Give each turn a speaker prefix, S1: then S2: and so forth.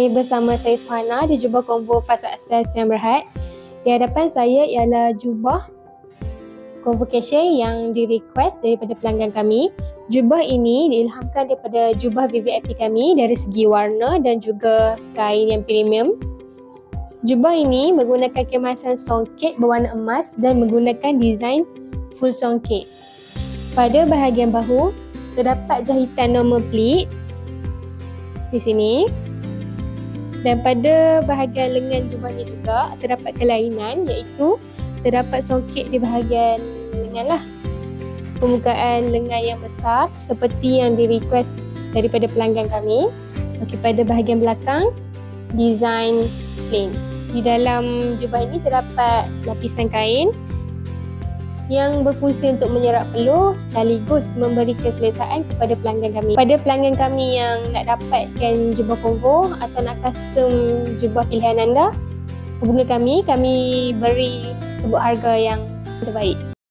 S1: Hai, bersama saya Suhana di jubah combo Fast Access yang berhad. Di hadapan saya ialah jubah convocation yang di request daripada pelanggan kami. Jubah ini diilhamkan daripada jubah VVIP kami dari segi warna dan juga kain yang premium. Jubah ini menggunakan kemasan songket berwarna emas dan menggunakan design full songket. Pada bahagian bahu, terdapat jahitan normal pleat di sini dan pada bahagian lengan jubah ni juga terdapat kelainan iaitu terdapat songket di bahagian lengan lah. Permukaan lengan yang besar seperti yang di request daripada pelanggan kami. Okey, pada bahagian belakang design plain. Di dalam jubah ini terdapat lapisan kain yang berfungsi untuk menyerap peluh sekaligus memberi keselesaan kepada pelanggan kami. Pada pelanggan kami yang nak dapatkan jubah combo atau nak custom jubah pilihan anda, hubungi kami, kami beri sebuah harga yang terbaik.